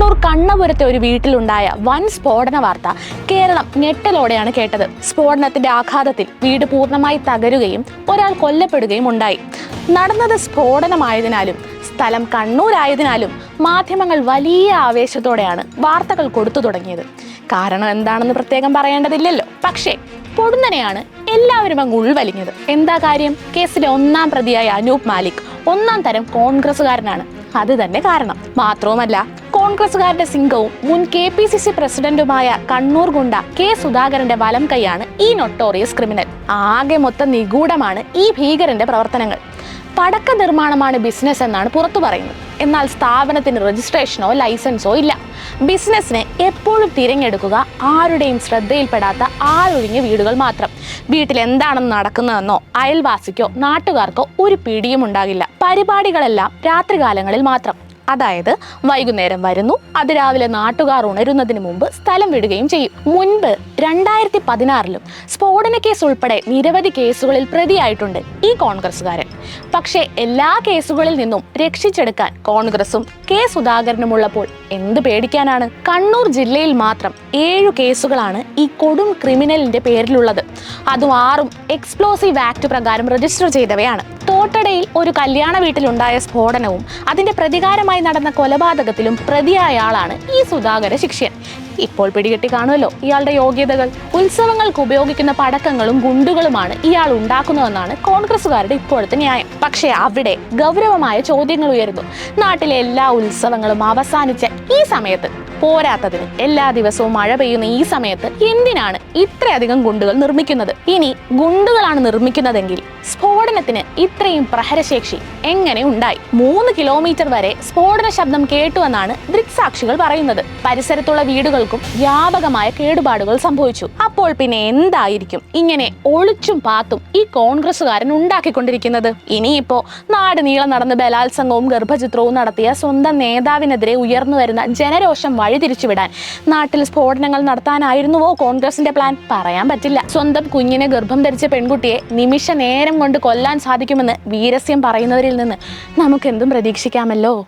കണ്ണൂർ കണ്ണപുരത്തെ ഒരു വീട്ടിലുണ്ടായ വൻ സ്ഫോടന വാർത്ത കേരളം ഞെട്ടലോടെയാണ് കേട്ടത്. സ്ഫോടനത്തിന്റെ ആഘാതത്തിൽ വീട് പൂർണമായി തകരുകയും ഒരാൾ കൊല്ലപ്പെടുകയും ഉണ്ടായി. നടന്നത് സ്ഫോടനമായതിനാലും സ്ഥലം കണ്ണൂരായതിനാലും മാധ്യമങ്ങൾ വലിയ ആവേശത്തോടെയാണ് വാർത്തകൾ കൊടുത്തു തുടങ്ങിയത്. കാരണം എന്താണെന്ന് പ്രത്യേകം പറയേണ്ടതില്ലല്ലോ. പക്ഷേ പൊടുന്നനെയാണ് എല്ലാവരും അങ്ങ് ഉൾവലിഞ്ഞത്. എന്താ കാര്യം? കേസിലെ ഒന്നാം പ്രതിയായ അനൂപ് മാലിക് ഒന്നാം തരം കോൺഗ്രസുകാരനാണ് അത് തന്നെ കാരണം. മാത്രവുമല്ല കോൺഗ്രസുകാരുടെ സിംഗവും മുൻ കെ പി സി സി പ്രസിഡന്റുമായ കണ്ണൂർ ഗുണ്ട കെ സുധാകരന്റെ വലം കൈയാണ് ഈ നൊട്ടോറിയസ് ക്രിമിനൽ ആകെ മൊത്തം നിഗൂഢമാണ് ഈ ഭീകരന്റെ പ്രവർത്തനങ്ങൾ. പടക്ക നിർമ്മാണമാണ് ബിസിനസ് എന്നാണ് പുറത്തു പറയുന്നത്. എന്നാൽ സ്ഥാപനത്തിന് രജിസ്ട്രേഷനോ ലൈസൻസോ ഇല്ല. ബിസിനസ്സിനെ എപ്പോഴും തിരഞ്ഞെടുക്കുക ആരുടെയും ശ്രദ്ധയിൽപ്പെടാത്ത ആളൊഴിഞ്ഞ വീടുകൾ മാത്രം. വീട്ടിൽ എന്താണെന്ന് നടക്കുന്നതെന്നോ അയൽവാസിക്കോ നാട്ടുകാർക്കോ ഒരു പിടിയും ഉണ്ടാകില്ല. പരിപാടികളെല്ലാം രാത്രികാലങ്ങളിൽ മാത്രം. അതായത് വൈകുന്നേരം വരുന്നു. അതിരാവിലെ നാട്ടുകാർ ഉണരുന്നതിന് മുമ്പ് സ്ഥലം വിടുകയും ചെയ്യും. മുൻപ് രണ്ടായിരത്തി പതിനാറിലും സ്ഫോടന കേസ് ഉൾപ്പെടെ നിരവധി കേസുകളിൽ പ്രതിയായിട്ടുണ്ട് ഈ കോൺഗ്രസ്സുകാരൻ. പക്ഷേ എല്ലാ കേസുകളിൽ നിന്നും രക്ഷിച്ചെടുക്കാൻ കോൺഗ്രസും കെ സുധാകരനുമുള്ളപ്പോൾ എന്ത് പേടിക്കാനാണ്? കണ്ണൂർ ജില്ലയിൽ മാത്രം ഏഴു കേസുകളാണ് ഈ കൊടും ക്രിമിനലിന്റെ പേരിലുള്ളത്. അതും ആറും എക്സ്പ്ലോസീവ് ആക്ട് പ്രകാരം രജിസ്റ്റർ ചെയ്തവയാണ്. തോട്ടടയിൽ ഒരു കല്യാണ വീട്ടിലുണ്ടായ സ്ഫോടനവും അതിന്റെ പ്രതികാരമായി നടന്ന കൊലപാതകത്തിലും പ്രതിയായ ആളാണ് ഈ സുധാകര ശിക്ഷ്യൻ. ഇപ്പോൾ പിടികെട്ടി കാണുമല്ലോ. ഇയാളുടെ യോഗ്യതകൾ ഉത്സവങ്ങൾക്ക് ഉപയോഗിക്കുന്ന പടക്കങ്ങളും ഗുണ്ടുകളുമാണ് ഇയാൾ ഉണ്ടാക്കുന്നതെന്നാണ് കോൺഗ്രസുകാരുടെ ഇപ്പോഴത്തെ ന്യായം. പക്ഷേ അവിടെ ഗൗരവമായ ചോദ്യങ്ങൾ ഉയരുന്നു. നാട്ടിലെ എല്ലാ ഉത്സവങ്ങളും അവസാനിച്ച ഈ സമയത്ത് പോരാത്തതിന് എല്ലാ ദിവസവും മഴ പെയ്യുന്ന ഈ സമയത്ത് എന്തിനാണ് ഇത്രയധികം ഗുണ്ടുകൾ നിർമ്മിക്കുന്നത്? ഇനി ഗുണ്ടുകളാണ് നിർമ്മിക്കുന്നതെങ്കിൽ സ്ഫോടനത്തിന് ഇത്രയും പ്രഹരശേഷി എങ്ങനെ ഉണ്ടായി? മൂന്ന് കിലോമീറ്റർ വരെ സ്ഫോടന ശബ്ദം കേട്ടുവെന്നാണ് ദൃക്സാക്ഷികൾ പറയുന്നത്. പരിസരത്തുള്ള വീടുകൾക്കും വ്യാപകമായ കേടുപാടുകൾ സംഭവിച്ചു. അപ്പോൾ പിന്നെ എന്തായിരിക്കും? ഇങ്ങനെ ഒളിച്ചും പാത്തും ഈ കോൺഗ്രസുകാരൻ ഉണ്ടാക്കിക്കൊണ്ടിരിക്കുന്നത്. ഇനിയിപ്പോ നാട് നീളം നടന്ന് ബലാത്സംഗവും ഗർഭചിത്രവും നടത്തിയ സ്വന്തം നേതാവിനെതിരെ ഉയർന്നു വരുന്ന ജനരോഷം വഴിതിരിച്ചുവിടാൻ നാട്ടിൽ സ്ഫോടനങ്ങൾ നടത്താനായിരുന്നുവോ കോൺഗ്രസിന്റെ പ്ലാൻ? പറയാൻ പറ്റില്ല. സ്വന്തം കുഞ്ഞിനെ ഗർഭം ധരിച്ച പെൺകുട്ടിയെ നിമിഷ നേരം കൊണ്ട് കൊല്ലാൻ സാധിക്കുമെന്ന് വീരസ്യം പറയുന്നവരിൽ നിന്ന് നമുക്കെന്തും പ്രതീക്ഷിക്കാമല്ലോ.